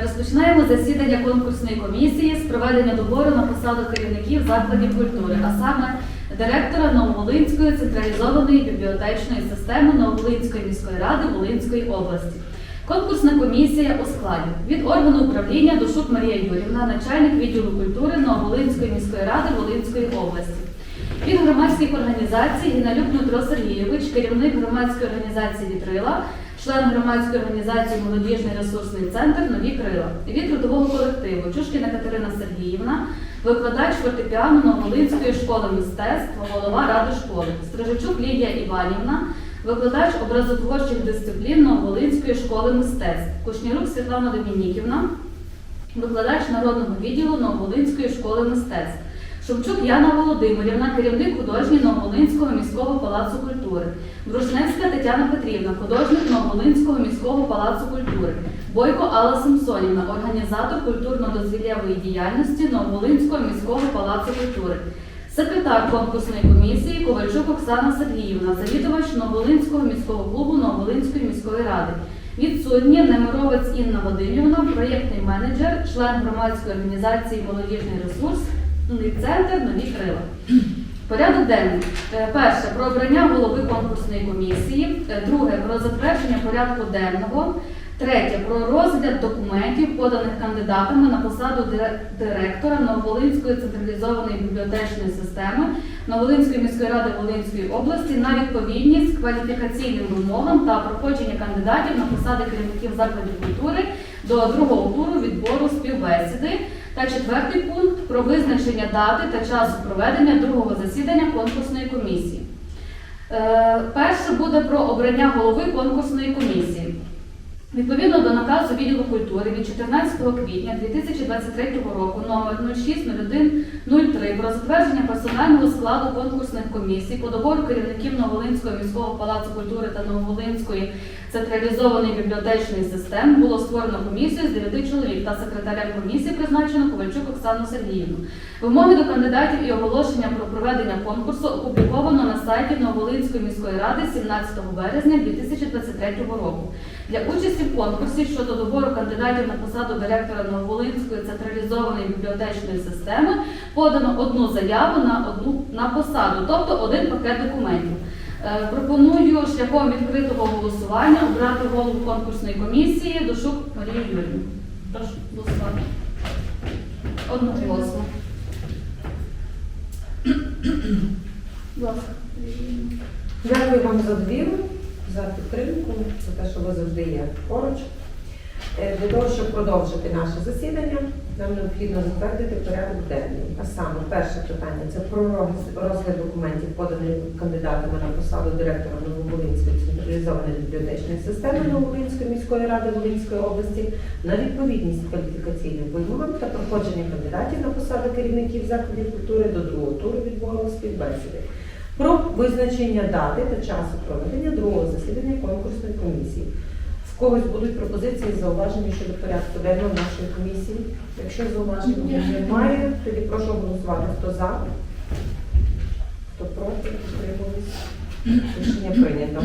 Розпочинаємо засідання конкурсної комісії з проведення добору на посаду керівників закладів культури, а саме директора Нововолинської централізованої бібліотечної системи Нововолинської міської ради Волинської області. Конкурсна комісія у складі від органу управління Душук Марія Юрівна, начальник відділу культури Нововолинської міської ради Волинської області. Від громадських організацій Гіналюк Дмитро Сергійович, керівник громадської організації Вітрила, член громадської організації Молодіжний ресурсний центр Нові крила. Від трудового колективу Чушкіна Катерина Сергіївна, викладач фортепіано Новолинської школи мистецтв, голова ради школи. Стрижачук Лідія Іванівна, викладач образотворчих дисциплін Новолинської школи мистецтв. Кушнірук Світлана Домініківна, викладач народного відділу Нововолинської школи мистецтв. Шевчук Яна Володимирівна, керівник художній Нововолинського міського палацу культури. Брушневська Тетяна Петрівна, художник Нововолинського міського палацу культури. Бойко Алла Самсонівна, організатор культурно-дозвіллєвої діяльності Нововолинського міського палацу культури. Секретар конкурсної комісії Ковальчук Оксана Сергіївна, завідувач Нововолинського міського клубу Нововолинської міської ради. Відсутні Немировець Інна Вадимівна, проєктний менеджер, член громадської організації Молодіжний ресурс, центр Нові крила. Порядок денний. Е, Перше про обрання голови конкурсної комісії. Е, Друге про затвердження порядку денного. Третє про розгляд документів, поданих кандидатами на посаду директора Нововолинської централізованої бібліотечної системи Нововолинської міської ради Волинської області на відповідність кваліфікаційним вимогам та проходження кандидатів на посади керівників закладів культури до другого туру відбору співбесіди. Та четвертий пункт про визначення дати та часу проведення другого засідання конкурсної комісії. Е, Перше буде про обрання голови конкурсної комісії. Відповідно до наказу відділу культури від 14 квітня 2023 року номер 060103 про затвердження персонального складу конкурсних комісій по добору керівників Новолинського міського палацу культури та Нововолинської централізованої бібліотечної системи було створено комісію з 9 чоловік та секретарем комісії призначено Ковальчук Оксану Сергіївну. Вимоги до кандидатів і оголошення про проведення конкурсу опубліковано на сайті Нововолинської міської ради 17 березня 2023 року. Для участі в конкурсі щодо добору кандидатів на посаду директора Нововолинської централізованої бібліотечної системи подано одну заяву на одну на посаду, тобто один пакет документів. Е, Пропоную шляхом відкритого голосування обрати голову конкурсної комісії Дошук Марію Юрію. Прошу голосувати. Будь ласка. Дякую вам за довіру, за підтримку, за те, що ви завжди є поруч. Е, Для того, щоб продовжити наше засідання, нам необхідно затвердити порядок денний. А саме перше питання це про розгляд документів, поданих кандидатами на посаду директора Нововолинської централізованої бібліотечної системи Нововолинської міської ради Волинської області на відповідність кваліфікаційним вимогам та проходження кандидатів на посаду керівників закладів культури до другого туру відбору співбесіди про визначення дати та часу проведення другого засідання конкурсної комісії. В когось будуть пропозиції, зауваження щодо порядку денного нашої комісії. Якщо зауважень немає, тоді прошу голосувати. Хто за, хто проти, утримались. Рішення прийнято.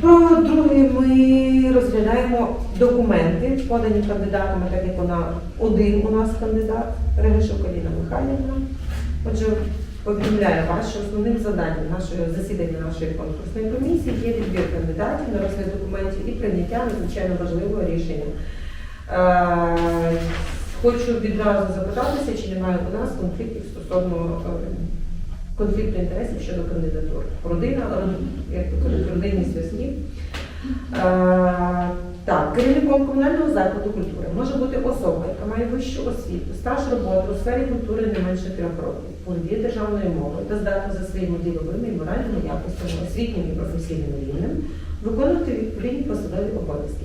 Про друге ми розглядаємо документи, подані кандидатами, так як вона один у нас кандидат, Ревишук Аліна Михайлівна. Отже, повідомляю вас, що основним завданням нашого засідання нашої конкурсної комісії є відбір кандидатів на розгляд документів і прийняття надзвичайно важливого рішення. Е, Хочу відразу запитатися, чи немає у нас конфліктів стосовно е, конфлікту інтересів щодо кандидатур. Родина, род- як то кажуть, родинні зв'язки. Е, Так, керівником комунального закладу культури може бути особа, яка має вищу освіту, стаж роботи у сфері культури не менше трьох років, володіє державною мовою та здатна за своїми діловими і моральними якостями, освітнім і професійним рівнем виконувати відповідні посадові обов'язки.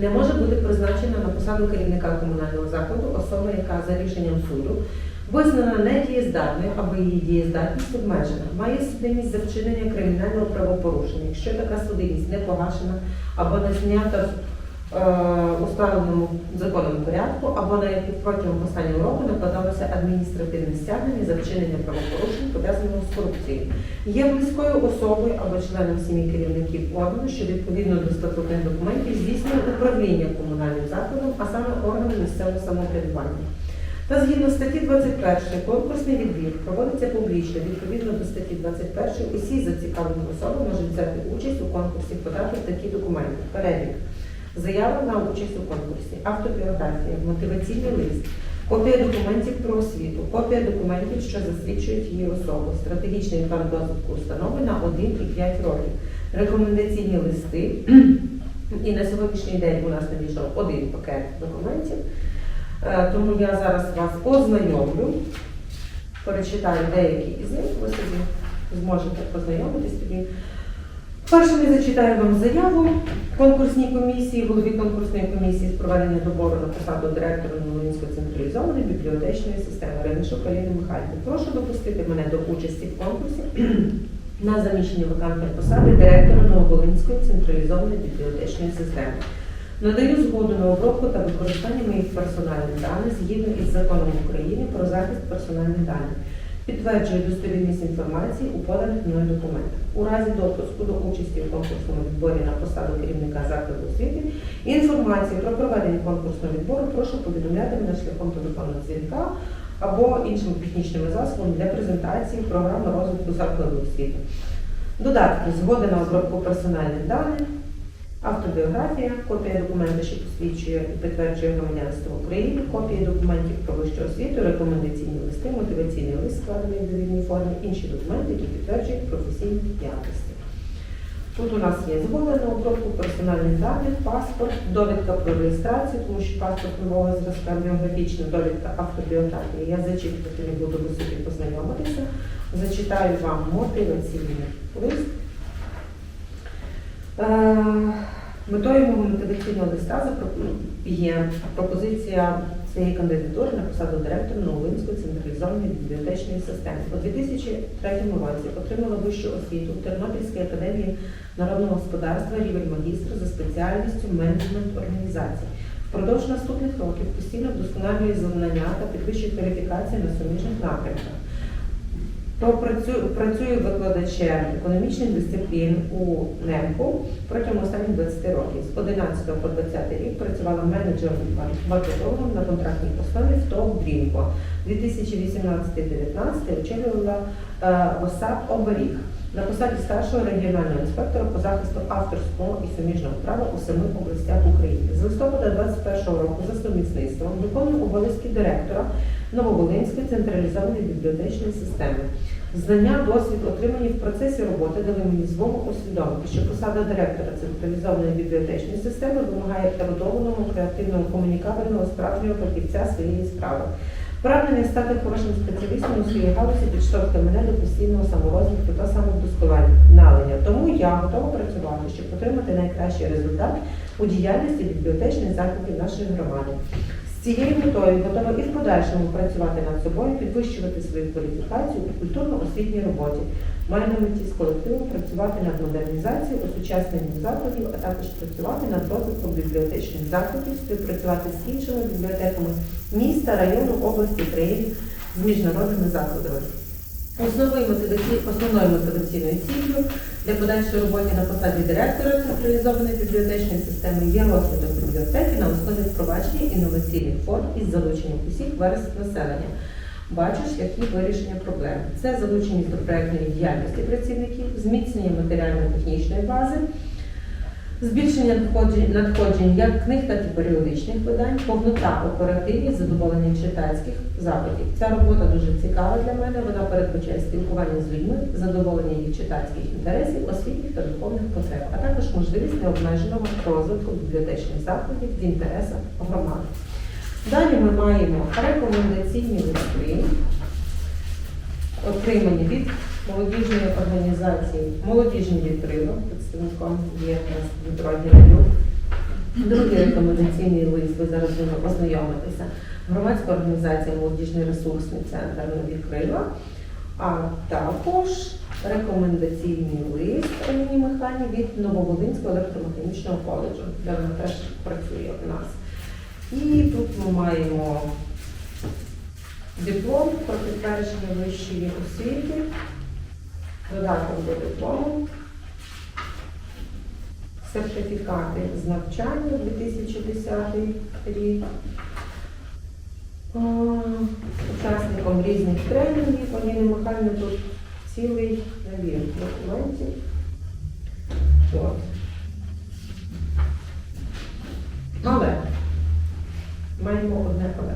Не може бути призначена на посаду керівника комунального закладу особа, яка за рішенням суду визнана недієздатною або її дієздатність обмежена, має судимість за вчинення кримінального правопорушення, якщо така судимість не погашена або не знята усталеному законом порядку або на яких протягом останнього року накладалося адміністративне стягнення за вчинення правопорушень, пов'язаного з корупцією. Є близькою особою або членом сім'ї керівників органу, що відповідно до статутних документів здійснює управління комунальним закладом, а саме органом місцевого самоврядування. Та згідно статті 21 конкурсний відбір проводиться публічно. Відповідно до статті 21 усі зацікавлені особи можуть взяти участь у конкурсі, подати такі документи. Перелік. Заява на участь у конкурсі, автобіографія, мотиваційний лист, копія документів про освіту, копія документів, що засвідчують її особу, стратегічний план розвитку установи на 1 і 5 років, рекомендаційні листи. І на сьогоднішній день у нас надійшов один пакет документів. Е, Тому я зараз вас ознайомлю, перечитаю деякі із них, ви собі зможете познайомитись тоді. Перше я зачитаю вам заяву конкурсній комісії, голові конкурсної комісії з проведення добору на посаду директора Новолинської централізованої бібліотечної системи Ренишук Аліни Михайлівни. Прошу допустити мене до участі в конкурсі на заміщення вакантної посади директора Нововолинської централізованої бібліотечної системи. Надаю згоду на обробку та використання моїх персональних даних згідно із законом України про захист персональних даних. Підтверджую достовірність інформації у поданих мною документах. У разі допуску до участі у конкурсному відборі на посаду керівника закладу освіти інформацію про проведення конкурсного відбору прошу повідомляти мене шляхом телефонного дзвінка або іншими технічними засобами для презентації програми розвитку закладу освіти. Додатки згода на обробку персональних даних, автобіографія, копія документа, що посвідчує і підтверджує громадянство України, копії документів про вищу освіту, рекомендаційні листи, мотиваційний лист, складений в довільній формі, інші документи, які підтверджують професійні якості. Тут у нас є на обробку персональних даних, паспорт, довідка про реєстрацію, тому що паспорт нового зразка біографічна, довідка автобіографії. Я зачитувати не буду, ви собі познайомитися. Зачитаю вам мотиваційний лист. Е, Метою мого мотиваційного листа є пропозиція цієї кандидатури на посаду директора Новолинської централізованої бібліотечної системи. У 2003 році отримала вищу освіту в Тернопільській академії народного господарства рівень магістра за спеціальністю менеджмент організацій. Впродовж наступних років постійно вдосконалює знання та підвищує кваліфікацію на суміжних напрямках. То працює, викладачем економічних дисциплін у НЕМКу протягом останніх 20 років. З 11 по 20 рік працювала менеджером маркетологом на контрактній основі в ТОВ Дрімко. 2018-19 очолювала е, ОСАП Оберіг на посаді старшого регіонального інспектора по захисту авторського і суміжного права у семи областях України. З листопада 21 року за сумісництвом виконує обов'язки директора Нововолинської централізованої бібліотечної системи. Знання, досвід, отримані в процесі роботи, дали мені змогу усвідомити, що посада директора централізованої бібліотечної системи вимагає ерудованого, креативного, комунікабельного, справжнього фахівця своєї справи. Прагнення стати хорошим спеціалістом у своїй галузі підштовхує мене до постійного саморозвитку та самовдосконалення. Тому я готова працювати, щоб отримати найкращий результат у діяльності бібліотечних закладів нашої громади. Цією метою готова і в подальшому працювати над собою, підвищувати свою кваліфікацію у культурно-освітній роботі. Маю на меті з колективом працювати над модернізацією, осучасненням закладів, а також працювати над розвитком бібліотечних закладів, співпрацювати з іншими бібліотеками міста, району, області, країни з міжнародними закладами. Основною мотиваці- мотиваційною ціллю для подальшої роботи на посаді директора централізованої бібліотечної системи є розвиток бібліотеки на основі впровадження інноваційних форм із залученням усіх верств населення. Бачу шляхи вирішення проблем. Це залучення до проєктної діяльності працівників, зміцнення матеріально-технічної бази, збільшення надходжень, як книг, так і періодичних видань, повнота оперативність задоволення читацьких запитів. Ця робота дуже цікава для мене. Вона передбачає спілкування з людьми, задоволення їх читацьких інтересів, освітніх та духовних потреб, а також можливість необмеженого розвитку бібліотечних закладів в інтересах громади. Далі ми маємо рекомендаційні листи, отримані від молодіжної організації Молодіжні вітрило, представником є у нас Дмитро Гіренюк. Другий рекомендаційний лист, ви зараз ознайомитеся. Громадська організація Молодіжний ресурсний центр Нові Крила. а також рекомендаційний лист Аліні Михайлі від Нововолинського електромеханічного коледжу, де вона теж працює у нас. І тут ми маємо диплом про підтвердження вищої освіти, додаток до диплому, сертифікати з навчання 2010 рік. Учасником різних тренінгів Аліни Михайлівни тут цілий набір документів. От. Але маємо одне але.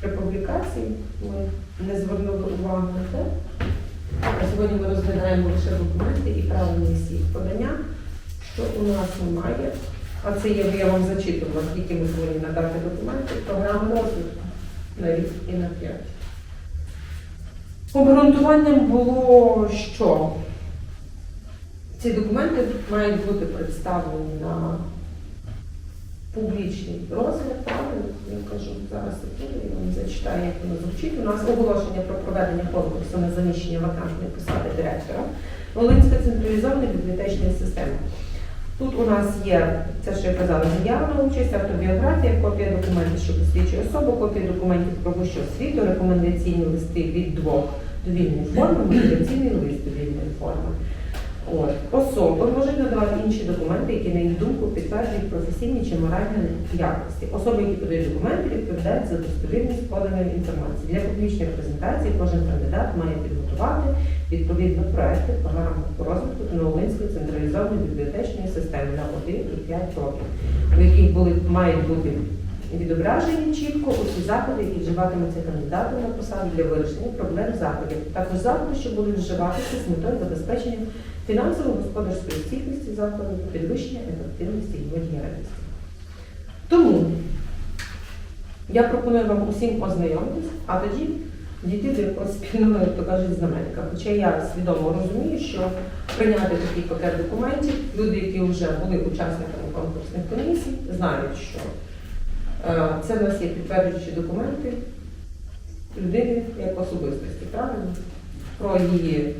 При публікації ми не звернули увагу на те, а сьогодні ми розглядаємо лише документи і правильність їх подання, що у нас немає. А це є, я вам зачитувала, скільки ми повинні надати документів, програми розвитку на рік і на п'ять. Обґрунтуванням було, що ці документи мають бути представлені на публічний розгляд, правильно? Я кажу, зараз я вам зачитаю, як воно звучить. У нас оголошення про проведення конкурсу на заміщення вакантної посади директора Волинська централізована бібліотечної системи. Тут у нас є, це що я казала, заява на участь, автобіографія, копія документів, що посвідчує особу, копія документів про вищу освіту, рекомендаційні листи від двох довільної форми, мотиваційний лист довільної форми. От. Особи можуть надавати інші документи, які, на їх думку, підтверджують професійні чи моральні якості. Особи, які подають документи, відповідають за достовірність поданої інформації. Для публічної презентації кожен кандидат має підготувати відповідно проекти програми розвитку Новолинської централізованої бібліотечної системи на 1 і 5 років, у яких були, мають бути відображені чітко усі заходи, які вживатимуться кандидатом на посаду для вирішення проблем заходів. Також заходи, що будуть вживатися з метою забезпечення фінансово-господарської стійкості закладу підвищення ефективності його діяльності. Тому я пропоную вам усім ознайомитись, а тоді дійти до якогось спільного, як то кажуть, знаменника. Хоча я свідомо розумію, що прийняти такий пакет документів, люди, які вже були учасниками конкурсних комісій, знають, що е, це в нас є підтверджуючі документи людини як особистості, правильно? Про її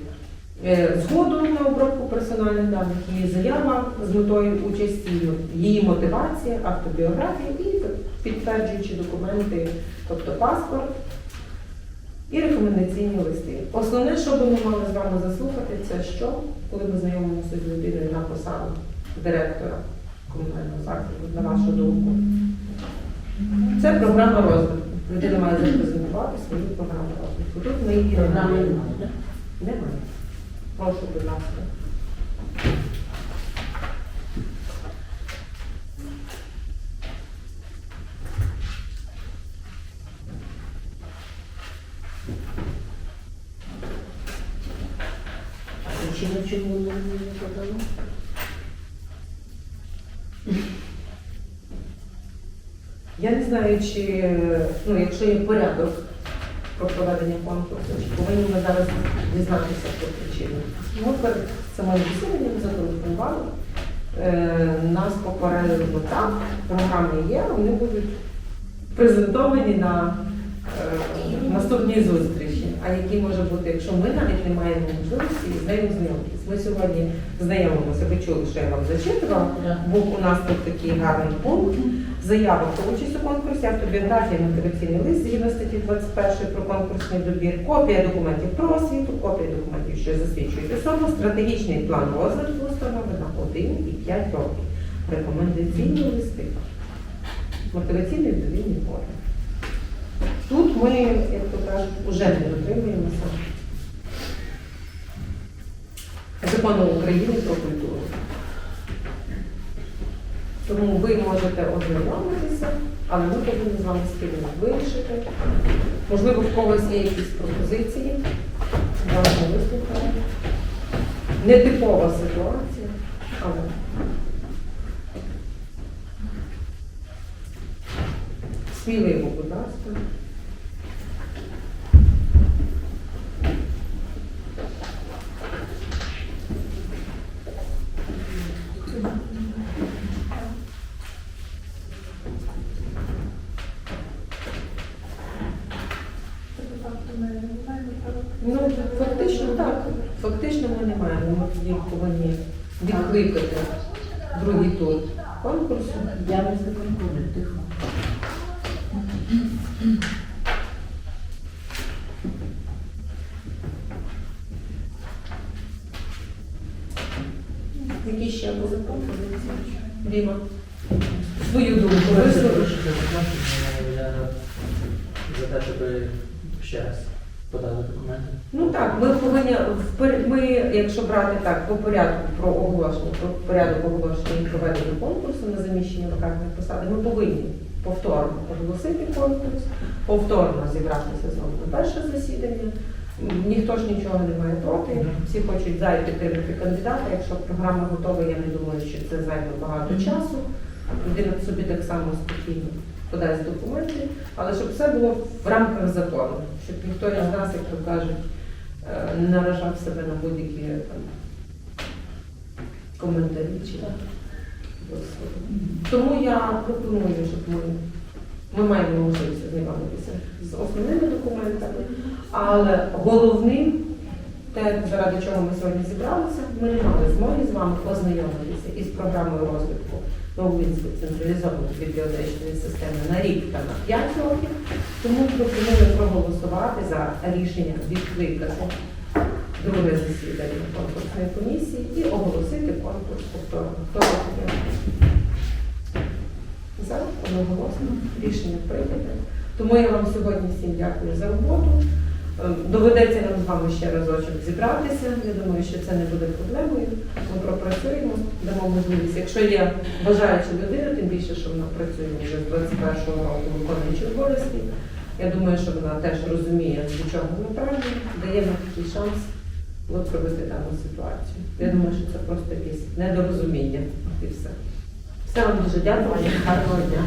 згоду на обробку персональних даних, її заява з метою участі, її мотивація, автобіографія і підтверджуючі документи, тобто паспорт і рекомендаційні листи. Основне, що би ми мали з вами заслухати, це що, коли ми знайомимося з людиною на посаду директора комунального закладу, на вашу думку. Це програма розвитку. Людина має запрезентувати свою програму розвитку. Тут ми її Програми немає. немає, так? Немає. Прошу, будь ласка. Причина, чому вона не подала? Я не знаю, чи ну, якщо є порядок про проведення конкурсу, повинні ми зараз дізнатися про причину. Ми перед самим засіданням зателефонували. Е, нас попередили, що так, програми є, вони будуть презентовані на е, наступній зустрічі. А які може бути, якщо ми навіть не маємо можливості з нею знайомитися. Ми сьогодні знайомимося, ви чули, що я вам зачитувала. Був у нас тут такий гарний пункт. Заява про участь у конкурсі, автобіографія, мотиваційний лист згідно статті 21 про конкурсний добір, копія документів про освіту, копія документів, що засвідчують особу, стратегічний план розвитку установи на 1 і 5 років, рекомендаційні листи, мотиваційний довільні форми. Тут ми, як то кажуть, вже не дотримуємося закону України про культуру. Тому ви можете ознайомитися, але ми повинні з вами спільно вирішити. Можливо, в когось є якісь пропозиції. Давайте вислухаємо. Нетипова ситуація, але сміливо, будь ласка. Тобто факту не немає випадок. Ну, фактично так. Фактично ми не маємо. Ми тоді повинні відкликати другий тур конкурсу. Я не конкуру, тихо. Які ще були пропозиції? Діма, свою думку висловиш. Я за те, щоб ще раз подали документи. Ну так, ми повинні впер- ми, якщо брати так по порядку про оголошення, про порядок оголошення і проведення конкурсу на заміщення вакантних посад, ми повинні повторно оголосити конкурс, повторно зібратися знову на перше засідання. Ніхто ж нічого не має проти. Всі хочуть за і підтримати кандидата. Якщо програма готова, я не думаю, що це займе багато часу. Людина собі так само спокійно подасть документи, але щоб все було в рамках закону, щоб ніхто із нас, як то кажуть, не наражав себе на будь-які там коментарі чи вислови. Тому я пропоную, щоб ми, ми маємо можливість ознайомитися з основними документами, але головним, те, заради чого ми сьогодні зібралися, ми не мали змоги з вами ознайомитися із програмою розвитку Новинської централізованої бібліотечної системи на рік та на 5 років. Тому пропоную проголосувати за рішення відкликати друге засідання конкурсної комісії і оголосити конкурс повторно. Хто одноголосно рішення прийняте. Тому я вам сьогодні всім дякую за роботу. Ем, Доведеться нам з вами ще разочок зібратися. Я думаю, що це не буде проблемою. Ми пропрацюємо, дамо можливість. Якщо є бажаюча людина, тим більше, що вона працює вже з 21-го року виконуючи обов'язки. Я думаю, що вона теж розуміє, до чого вона прагне, даємо такий шанс виправити дану ситуацію. Я думаю, що це просто якесь недорозуміння і все. Все вам дуже дякую, гарного дня.